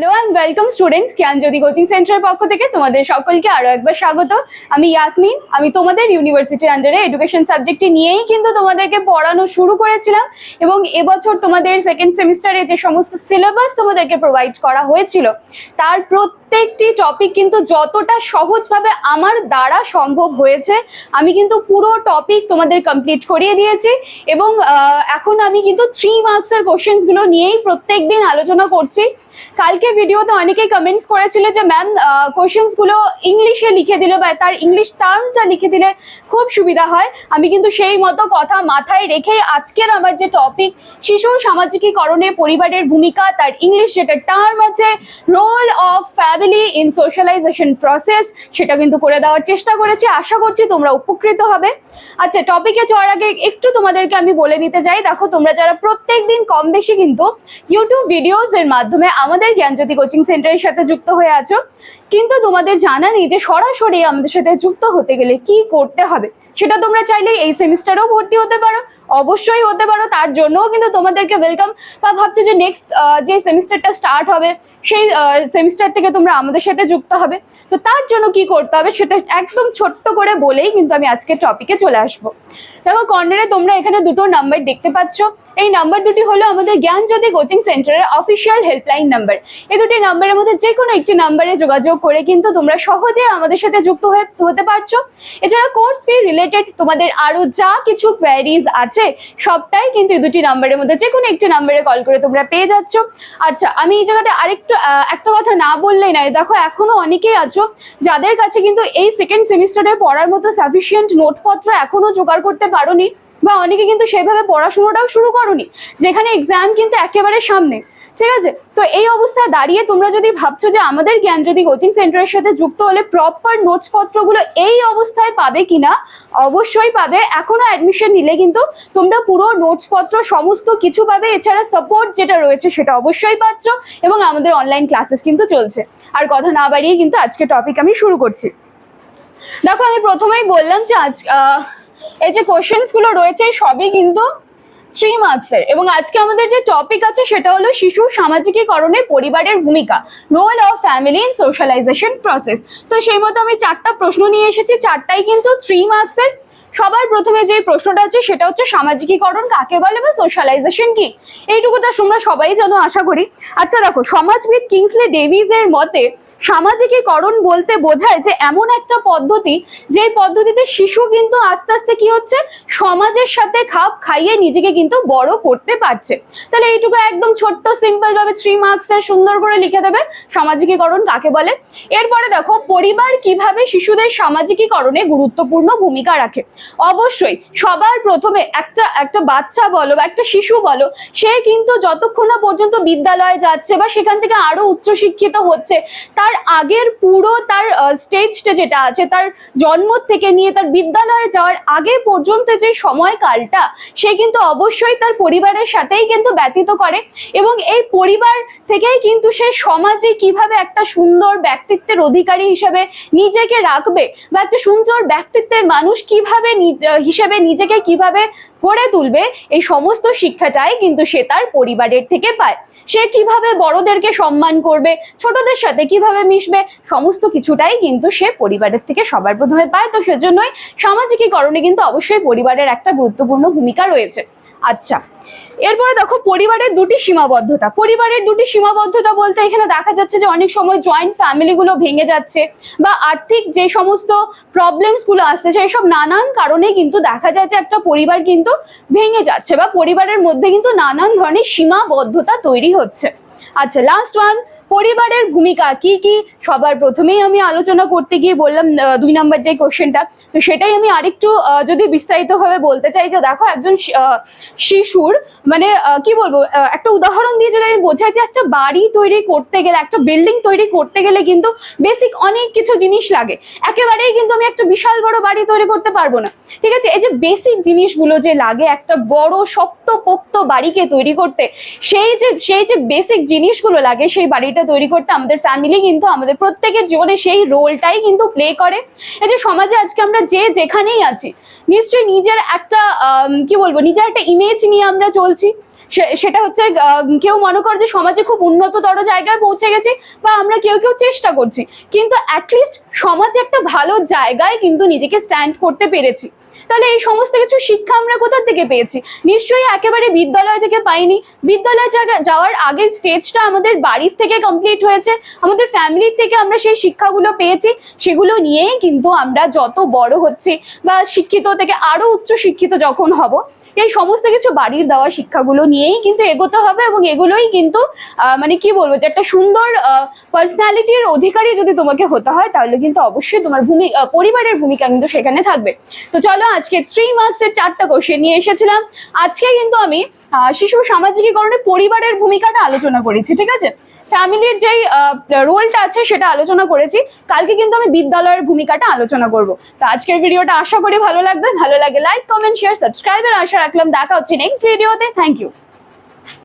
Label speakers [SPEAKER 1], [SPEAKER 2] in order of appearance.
[SPEAKER 1] Hello welcome students Gyanjyoti coaching সেন্টারের পক্ষ থেকে তোমাদের সকলকে আরও একবার স্বাগত। আমি ইয়াসমিন আমি তোমাদের ইউনিভার্সিটির আন্ডারে এডুকেশন সাবজেক্টটি নিয়েই কিন্তু তোমাদেরকে পড়ানো শুরু করেছিলাম এবং এবছর তোমাদের সেকেন্ড সেমিস্টারে যে সমস্ত সিলেবাস তোমাদেরকে প্রোভাইড করা হয়েছিল, তার প্রত্যেকটি টপিক কিন্তু যতটা সহজভাবে আমার দ্বারা সম্ভব হয়েছে, আমি কিন্তু পুরো টপিক তোমাদের কমপ্লিট করিয়ে দিয়েছি এবং এখন আমি কিন্তু থ্রি মার্কসের কোশ্চেন্সগুলো নিয়েই প্রত্যেক দিন আলোচনা করছি। কালকে ভিডিওতে অনেকেই কমেন্টস করেছিল যে ম্যাম কোশ্চেন্সগুলো ইংলিশে লিখে দিলে বা তার ইংলিশ টার্মটা লিখে দিলে খুব সুবিধা হয়। আমি কিন্তু সেই মতো কথা মাথায় রেখে আজকের আমার যে টপিক শিশু সামাজিকীকরণে পরিবারের ভূমিকা, তার ইংলিশ যেটা টার্ম আছে role of family in socialisation process সেটা কিন্তু করে দেওয়ার চেষ্টা করেছি। আশা করছি তোমরা উপকৃত হবে। আচ্ছা টপিকে যাওয়ার আগে একটু তোমাদেরকে আমি বলে নিতে চাই। দেখো, তোমরা যারা প্রত্যেক দিন কম বেশি কিন্তু ইউটিউব ভিডিওস এর মাধ্যমে আমাদের জ্ঞানজ্যোতি কোচিং সেন্টারের সাথে যুক্ত হয়ে আছো। কিন্তু তোমাদের জানা নেই যে সরাসরি আমাদের সাথে যুক্ত হতে গেলে কি করতে হবে। সেটা তোমরা চাইলে এই সেমিস্টারেও ভর্তি হতে পারো। অবশ্যই হতে পারো, তার জন্যও কিন্তু তোমাদেরকে ওয়েলকাম বা ভাবছ যে নেক্সট যে সেমিস্টারটা স্টার্ট হবে, সেই সেমিস্টার থেকে তোমরা আমাদের সাথে যুক্ত হবে। তো তার জন্য কি করতে হবে সেটা একদম ছোট্ট করে বলেই কিন্তু আমি আজকে টপিকে চলে আসব। দেখো কর্নারে তোমরা এখানে দুটো নাম্বার দেখতে পাচ্ছ। এই নাম্বার দুটি হলো আমাদের জ্ঞানজ্যোতি কোচিং সেন্টারের অফিসিয়াল হেল্পলাইন নাম্বার এই দুটি নাম্বারের মধ্যে যে কোনো একটি নাম্বারে যোগাযোগ করে কিন্তু তোমরা সহজে আমাদের সাথে যুক্ত হয়ে হতে পারছ। এছাড়া কোর্স ফি রিলেটেড তোমাদের আরও যা কিছু কোয়ারিজ আছে, সবটাই কিন্তু এই দুটি নাম্বারের মধ্যে যে কোনো একটি নাম্বারে কল করে তোমরা পেয়ে যাচ্ছ। আচ্ছা আমি এই জায়গাটা আরেকটু একটা কথা না বললেই নাই দেখো, এখনও অনেকেই আছো যাদের কাছে কিন্তু এই সেকেন্ড সেমিস্টারে পড়ার মতো সাফিসিয়েন্ট নোটপত্র এখনও জোগাড় করতে পারোনি। বা অনেকে কিন্তু সেভাবে পড়াশোনাটাও শুরু করনি, যেখানে এক্সাম কিন্তু একেবারে সামনে, ঠিক আছে? তো এই অবস্থায় দাঁড়িয়ে তোমরা যদি ভাবছ যে আমাদের জ্ঞান যদি কোচিং সেন্টারের সাথে যুক্ত হলে প্রপার নোটস পত্রগুলো এই অবস্থায় পাবে কিনা, অবশ্যই পাবে। এখনও অ্যাডমিশন নিলে কিন্তু তোমরা পুরো নোটসপত্র সমস্ত কিছু পাবে, এছাড়া সাপোর্ট যেটা রয়েছে সেটা অবশ্যই পাচ্ছ এবং আমাদের অনলাইন ক্লাসেস কিন্তু চলছে। আর কথা না বাড়িয়ে কিন্তু আজকে টপিক আমি শুরু করছি। দেখো, আমি প্রথমেই বললাম যে আজ এই যে কোশ্চেন্সগুলো রয়েছে, সবই কিন্তু থ্রি মার্কসের এবং আজকে আমাদের যে টপিক আছে, সেটা হলো শিশু সামাজিকীকরণে পরিবারের ভূমিকা role of family in socialisation process তো সেই মতো আমি চারটা প্রশ্ন নিয়ে এসেছি, চারটাই কিন্তু থ্রি মার্কসের সবার প্রথমে যে প্রশ্নটা আছে, সেটা হচ্ছে সামাজিকীকরণ কাকে বলে বা সোশ্যালাইজেশন কি? এইটুকুটা তোমরা সবাই জানো, আশা করি। আচ্ছা দেখো, সমাজবিদ কিংসলে ডেভিজের মতে সামাজিকীকরণ বলতে বোঝায় যে এমন একটা পদ্ধতি যে পদ্ধতিতে শিশু কিন্তু আস্তে আস্তে কি হচ্ছে, সমাজের সাথে খাপ খাইয়ে নিজেকে কিন্তু বড় করতে পারছে। তাহলে এইটুকু একদম ছোট্ট সিম্পল ভাবে থ্রি মার্কসের সুন্দর করে লিখে দেবে, সামাজিকীকরণ কাকে বলে। এরপরে দেখো, পরিবার কীভাবে শিশুদের সামাজিকীকরণে গুরুত্বপূর্ণ ভূমিকা রাখে? অবশ্যই সবার প্রথমে একটা একটা বাচ্চা বলো বা একটা শিশু বলো, সে কিন্তু যতক্ষণ না পর্যন্ত বিদ্যালয়ে যাচ্ছে বা সেখান থেকে আরও উচ্চশিক্ষিত হচ্ছে, তার আগের পুরো তার স্টেজটা যেটা আছে, তার জন্ম থেকে নিয়ে তার বিদ্যালয়ে যাওয়ার আগে পর্যন্ত যে সময়কালটা, সে কিন্তু অবশ্যই তার পরিবারের সাথেই কিন্তু ব্যতীত করে এবং এই পরিবার থেকেই কিন্তু সে সমাজে কীভাবে একটা সুন্দর ব্যক্তিত্বের অধিকারী হিসেবে নিজেকে রাখবে বা একটা সুন্দর ব্যক্তিত্বের মানুষ কীভাবে নিজ- হিসেবে নিজেকে কীভাবে গড়ে তুলবে, এই সমস্ত শিক্ষাটাই কিন্তু সে তার পরিবারের থেকে পায়। সে কীভাবে বড়দেরকে সম্মান করবে, ছোটদের সাথে কীভাবে মিশবে, সমস্ত কিছুটাই কিন্তু সে পরিবারের থেকে সবার প্রথমে পায়। তো সেজন্যই সামাজিকীকরণে কিন্তু অবশ্যই পরিবারের একটা গুরুত্বপূর্ণ ভূমিকা রয়েছে। আচ্ছা এরপরে দেখো পরিবারের দুটি সীমাবদ্ধতা। পরিবারের দুটি সীমাবদ্ধতা বলতে এখানে দেখা যাচ্ছে যে অনেক সময় জয়েন্ট ফ্যামিলিগুলো ভেঙে যাচ্ছে বা আর্থিক যে সমস্ত প্রবলেমসগুলো আসছে, সেই সব নানান কারণে কিন্তু দেখা যায় যে একটা পরিবার কিন্তু ভেঙে যাচ্ছে বা পরিবারের মধ্যে কিন্তু নানান ধরনের সীমাবদ্ধতা তৈরি হচ্ছে। আচ্ছা লাস্ট ওয়ান পরিবারের ভূমিকা কি কি? সবার প্রথমেই আমি আলোচনা করতে গিয়ে বললাম দুই নাম্বার যে কোশ্চেনটা তো সেটাই আমি আরেকটু যদি বিস্তারিতভাবে বলতে চাই যে দেখো, একজন শিশুর মানে কি বলব একটা উদাহরণ দিয়ে যদি আমি বোঝাই যে একটা বাড়ি তৈরি করতে গেলে, একটা বিল্ডিং তৈরি করতে গেলে কিন্তু বেসিক অনেক কিছু জিনিস লাগে। একেবারেই কিন্তু আমি একটা বিশাল বড় বাড়ি তৈরি করতে পারব না। ঠিক আছে? এই যে বেসিক জিনিসগুলো যে লাগে, একটা বড় শক্ত পোক্ত বাড়িকে তৈরি করতে, সেই যে সেই যে বেসিক জিনিসগুলো লাগে, সেই বাড়িটা তৈরি করতে আমাদের ফ্যামিলি কিন্তু আমাদের প্রত্যেকের জীবনে সেই রোলটাই কিন্তু প্লে করে। এই যে সমাজে আজকে আমরা যে যেখানেই আছি, নিশ্চয়ই নিজের একটা কি বলব, নিজের একটা ইমেজ নিয়ে আমরা চলছি। সেটা হচ্ছে কেউ মনে কর যে সমাজে খুব উন্নততর জায়গায় পৌঁছে গেছি বা আমরা কেউ কেউ চেষ্টা করছি। কিন্তু অ্যাটলিস্ট সমাজে একটা ভালো জায়গায় কিন্তু নিজেকে স্ট্যান্ড করতে পেরেছি। তাহলে এই সমস্ত কিছু শিক্ষা আমরা কোথার থেকে পেয়েছি? নিশ্চয়ই একেবারে বিদ্যালয় থেকে পাইনি। বিদ্যালয় যাওয়ার আগের স্টেজটা আমাদের বাড়ির থেকে কমপ্লিট হয়েছে। আমাদের ফ্যামিলির থেকে আমরা সেই শিক্ষাগুলো পেয়েছি। সেগুলো নিয়েই কিন্তু আমরা যত বড় হচ্ছি বা শিক্ষিত থেকে আরও উচ্চ শিক্ষিত যখন হব এই সমস্ত কিছু বাড়ির দেওয়া শিক্ষাগুলো নিয়েই কিন্তু এগোতে হবে এবং এগুলোই কিন্তু মানে কি বলব, যে একটা সুন্দর পার্সোনালিটির অধিকারী যদি তোমাকে হতে হয়, তাহলে কিন্তু অবশ্যই তোমার ভূমি পরিবারের ভূমিকা কিন্তু সেখানে থাকবে। তো চলো আজকে থ্রি মার্কসের চারটা কোশ্চেন নিয়ে এসেছিলাম। আজকে কিন্তু আমি শিশু সামাজিকীকরণে পরিবারের ভূমিকাটা আলোচনা করেছি, ঠিক আছে? ফ্যামিলির যেই রোলটা আছে সেটা আলোচনা করেছি। কালকে কিন্তু আমি বিদ্যালয়ের ভূমিকাটা আলোচনা করব। তো আজকের ভিডিওটা আশা করি ভালো লাগবে। ভালো লাগে লাইক কমেন্ট শেয়ার সাবস্ক্রাইবের আশা রাখলাম দেখা হচ্ছে নেক্সট ভিডিওতে থ্যাংক ইউ